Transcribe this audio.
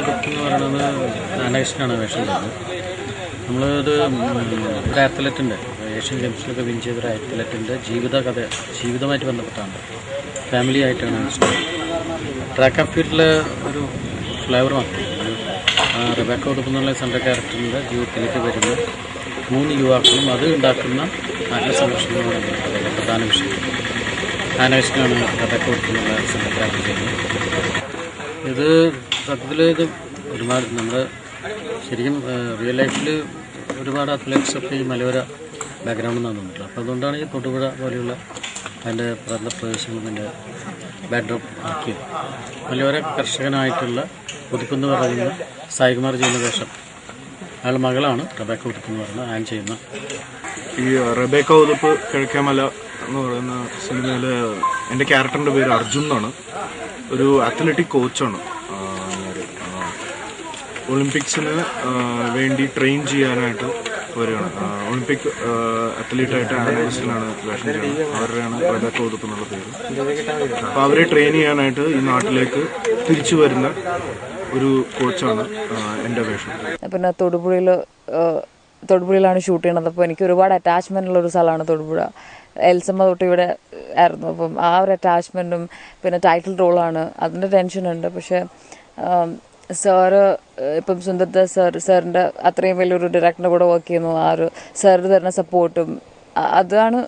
ഉടുപ്പ് എന്ന് പറയുന്നത് അനേഷനാണ് വേഷം ചെയ്തത് നമ്മളൊരു ഒരു അത്ലറ്റിന്റെ ഏഷ്യൻ ഗെയിംസിലൊക്കെ വിൻ ചെയ്ത ഒരു അത്ലറ്റിന്റെ ജീവിത കഥ ജീവിതമായിട്ട് ബന്ധപ്പെട്ടാണ്. ഫാമിലി ആയിട്ടാണ് ട്രാക്ക് ആൻഡ് ഫീൽഡിലെ ഒരു ഫ്ലേവർ മാത്രം. റിബാക്ക് ഉടുപ്പെന്നുള്ള സെന്റർ ക്യാരക്ടറിന്റെ ജീവിതത്തിലേക്ക് വരുന്ന മൂന്ന് യുവാക്കളും അത് ഉണ്ടാക്കുന്ന നല്ല കഥയിലെ പ്രധാന വിഷയം. ആനകൃഷ്ണനാണ് റിബേക്ക ഉടുപ്പെന്നുള്ള സെന്റർ ക്യാരക്ടർ ഇത് സത്യത്തിൽ ഇത് ഒരുപാട് നമ്മൾ ശരിക്കും റിയൽ ലൈഫിൽ ഒരുപാട് അത്ലറ്റ്സ് ഒക്കെ ഈ മലയോര ബാക്ക്ഗ്രൗണ്ടിൽ നിന്നാണ് വന്നിട്ടില്ല അപ്പോൾ അതുകൊണ്ടാണ് ഈ തൊടുപുഴ പോലെയുള്ള അതിന്റെ പ്രധാന പ്രദേശങ്ങളും അതിന്റെ ബാക്ക്ഡ്രോപ്പ് ആക്കിയത്. മലയോര കർഷകനായിട്ടുള്ള ഉതുപ്പെന്ന് പറയുന്ന സായികുമാർ ചെയ്യുന്ന വേഷം. അയാൾ മകളാണ് റബേക്ക ഉതുപ്പെന്ന് പറയുന്നത് ആൻ ചെയ്യുന്ന. ഈ റബേക്ക ഉതുപ്പ് കിഴക്കേമല എന്ന് പറയുന്ന സിനിമയിൽ എന്റെ ക്യാരക്ടറിന്റെ പേര് അർജുൻ എന്നാണ്. ഒരു അത്ലറ്റിക് കോച്ചാണ് ഒളിമ്പിക്സിന് വേണ്ടി ട്രെയിൻ ചെയ്യാനായിട്ട് വരികയാണ്. ഒളിമ്പിക് അത്ലീറ്റായിട്ട് ആനേഴ്സിലാണ് വേഷം ചെയ്യുന്നത്. അവരുടെയാണ് ഉതുപ്പ് എന്നുള്ള പേര്. അപ്പോൾ അവരെ ട്രെയിൻ ചെയ്യാനായിട്ട് ഈ നാട്ടിലേക്ക് തിരിച്ചു വരുന്ന ഒരു കോച്ചാണ് എന്റെ വേഷം. പിന്നെ തൊടുപുഴയിൽ തൊടുപുഴയിലാണ് ഷൂട്ട് ചെയ്യണത് അപ്പോൾ എനിക്ക് ഒരുപാട് അറ്റാച്ച്മെന്റ് ഉള്ള ഒരു സ്ഥലമാണ് തൊടുപുഴ. എൽസമ്മ തൊട്ട് ഇവിടെ ആയിരുന്നു. അപ്പം ആ ഒരു അറ്റാച്ച്മെന്റും പിന്നെ ടൈറ്റിൽ റോളാണ് അതിന്റെ ടെൻഷനുണ്ട് പക്ഷേ സാറ് ഇപ്പം സുന്ദർദാസ് സാർ സാറിന്റെ അത്രയും വലിയൊരു ഡയറക്ടറിന്റെ കൂടെ വർക്ക് ചെയ്യുന്നു. ആ ഒരു സാറിന് തരുന്ന സപ്പോർട്ടും അതാണ്